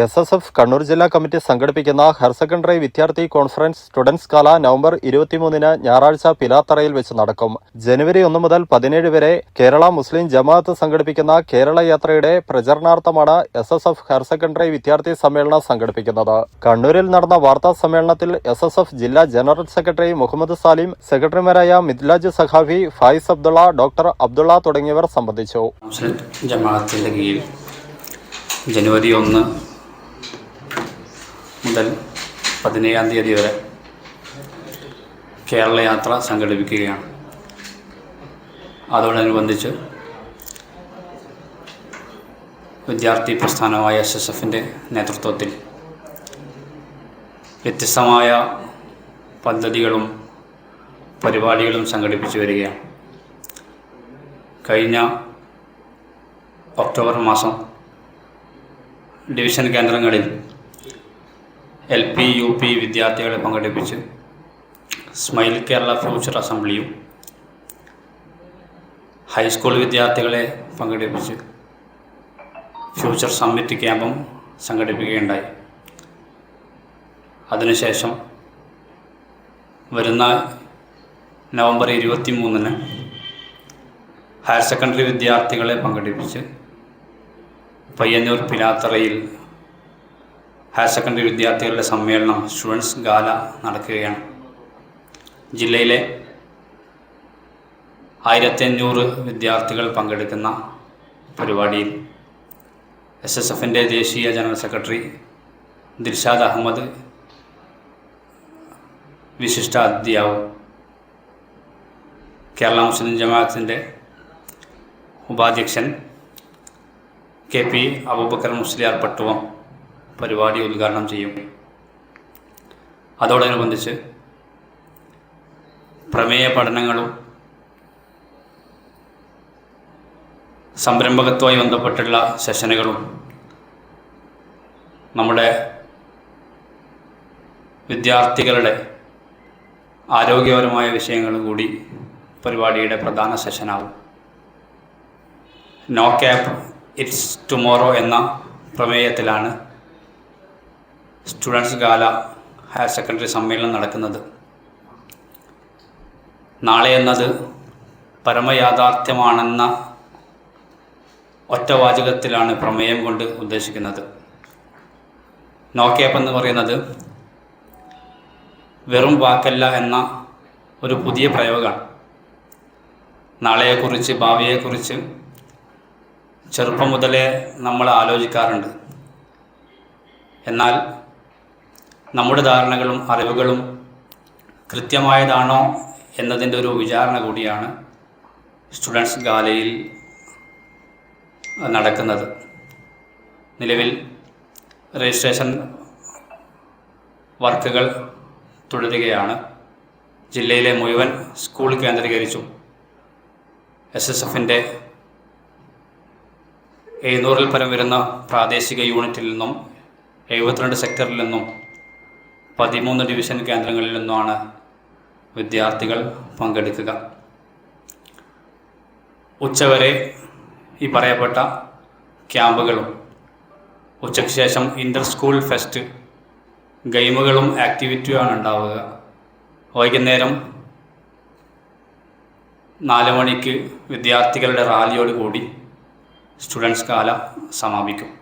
S S F Kannur ജില്ലാ committee സംഘടിപ്പിക്കുന്ന higher secondary വിദ്യാർത്ഥി കോൺഫറൻസ് സ്റ്റുഡൻസ് കാല നവംബർ ഇരുപത്തിമൂന്നിന് ഞായറാഴ്ച പിലാത്തറയിൽ വെച്ച് നടക്കും. ജനുവരി ഒന്ന് മുതൽ പതിനേഴ് വരെ കേരള മുസ്ലിം ജമാഅത്ത് സംഘടിപ്പിക്കുന്ന കേരള യാത്രയുടെ പ്രചരണാർത്ഥമാണ് S S F higher secondary വിദ്യാർത്ഥി സമ്മേളനം സംഘടിപ്പിക്കുന്നത്. കണ്ണൂരിൽ നടന്ന വാർത്താ സമ്മേളനത്തിൽ എസ് എസ് എഫ് ജില്ലാ ജനറൽ സെക്രട്ടറി മുഹമ്മദ് സാലിം സെക്രട്ടറിമാരായ മിദ്ലാജ് സഖാഫി ഫായിസ് അബ്ദുള്ള ഡോക്ടർ അബ്ദുള്ള തുടങ്ങിയവർ സംബന്ധിച്ചു. ജമാഅത്തിന്റെ ജനുവരി ഒന്ന് മുതൽ പതിനേഴാം തീയതി വരെ കേരള യാത്ര സംഘടിപ്പിക്കുകയാണ്. അതോടനുബന്ധിച്ച് വിദ്യാർത്ഥി പ്രസ്ഥാനമായ എസ് എസ് എഫിന്റെ നേതൃത്വത്തിൽ വ്യത്യസ്തമായ പദ്ധതികളും പരിപാടികളും സംഘടിപ്പിച്ചു വരികയാണ്. കഴിഞ്ഞ ഒക്ടോബർ മാസം ഡിവിഷൻ കേന്ദ്രങ്ങളിൽ എൽ പി യു പി വിദ്യാർത്ഥികളെ പങ്കെടുപ്പിച്ച് സ്മൈൽ കേരള ഫ്യൂച്ചർ അസംബ്ലിയും ഹൈസ്കൂൾ വിദ്യാർത്ഥികളെ പങ്കെടുപ്പിച്ച് ഫ്യൂച്ചർ സമ്മിറ്റ് ക്യാമ്പും സംഘടിപ്പിക്കുകയുണ്ടായി. അതിനുശേഷം വരുന്ന നവംബർ ഇരുപത്തി മൂന്നിന് ഹയർ സെക്കൻഡറി വിദ്യാർത്ഥികളെ പങ്കെടുപ്പിച്ച് പയ്യന്നൂർ പിലാത്തറയിൽ ഹയർ സെക്കൻഡറി വിദ്യാർത്ഥികളുടെ സമ്മേളനം സ്റ്റുഡൻസ് ഗാല നടക്കുകയാണ്. ജില്ലയിലെ ആയിരത്തി അഞ്ഞൂറ് വിദ്യാർത്ഥികൾ പങ്കെടുക്കുന്ന പരിപാടിയിൽ എസ് എസ് എഫിന്റെ ദേശീയ ജനറൽ സെക്രട്ടറി ദിൽഷാദ് അഹമ്മദ് വിശിഷ്ട അതിഥിയാവും കേരള മുസ്ലിം ജമാഅത്തിന്റെ ഉപാധ്യക്ഷൻ കെ പി അബൂബക്കർ മുസ്ലിയാർ പട്ടുവം പരിപാടി ഉദ്ഘാടനം ചെയ്യും. അതോടനുബന്ധിച്ച് പ്രമേയ പഠനങ്ങളും സംരംഭകത്വമായി ബന്ധപ്പെട്ടുള്ള സെഷനുകളും നമ്മുടെ വിദ്യാർത്ഥികളുടെ ആരോഗ്യപരമായ വിഷയങ്ങളും കൂടി പരിപാടിയുടെ പ്രധാന സെഷനാവും. നോ ക്യാപ് ഇറ്റ്സ് ടുമോറോ എന്ന പ്രമേയത്തിലാണ് സ്റ്റുഡൻസ് ഗാല ഹയർ സെക്കൻഡറി സമ്മേളനം നടക്കുന്നത്. നാളെ എന്നത് പരമയാഥാർത്ഥ്യമാണെന്ന ഒറ്റവാചകത്തിലാണ് പ്രമേയം കൊണ്ട് ഉദ്ദേശിക്കുന്നത്. നോ ക്യാപ്പ് എന്ന് പറയുന്നത് വെറും വാക്കല്ല എന്ന ഒരു പുതിയ പ്രയോഗമാണ്. നാളെയെക്കുറിച്ച് ഭാവിയെക്കുറിച്ച് ചെറുപ്പം മുതലേ നമ്മൾ ആലോചിക്കാറുണ്ട്. എന്നാൽ നമ്മുടെ ധാരണകളും അറിവുകളും കൃത്യമായതാണോ എന്നതിന്റെ ഒരു വിചാരണ കൂടിയാണ് സ്റ്റുഡൻസ് ഗാലയിൽ നടക്കുന്നത്. നിലവിൽ രജിസ്ട്രേഷൻ വർക്കുകൾ തുടരുകയാണ്. ജില്ലയിലെ മുഴുവൻ സ്കൂൾ കേന്ദ്രീകരിച്ചും എസ് എസ് എഫിന്റെ എഴുന്നൂറിൽ പരം വരുന്ന പ്രാദേശിക യൂണിറ്റിൽ നിന്നും എഴുപത്തിരണ്ട് സെക്ടറിൽ നിന്നും പതിമൂന്ന് ഡിവിഷൻ കേന്ദ്രങ്ങളിൽ നിന്നുമാണ് വിദ്യാർത്ഥികൾ പങ്കെടുക്കുക. ഉച്ചവരെ ഈ പറയപ്പെട്ട ക്യാമ്പുകളും ഉച്ചയ്ക്ക് ശേഷം ഇന്റർ സ്കൂൾ ഫെസ്റ്റ് ഗെയിമുകളും ആക്ടിവിറ്റിയുമാണ് ഉണ്ടാവുക. വൈകുന്നേരം നാല് മണിക്ക് വിദ്യാർത്ഥികളുടെ റാലിയോട് കൂടി സ്റ്റുഡൻസ് കാല സമാപിക്കും.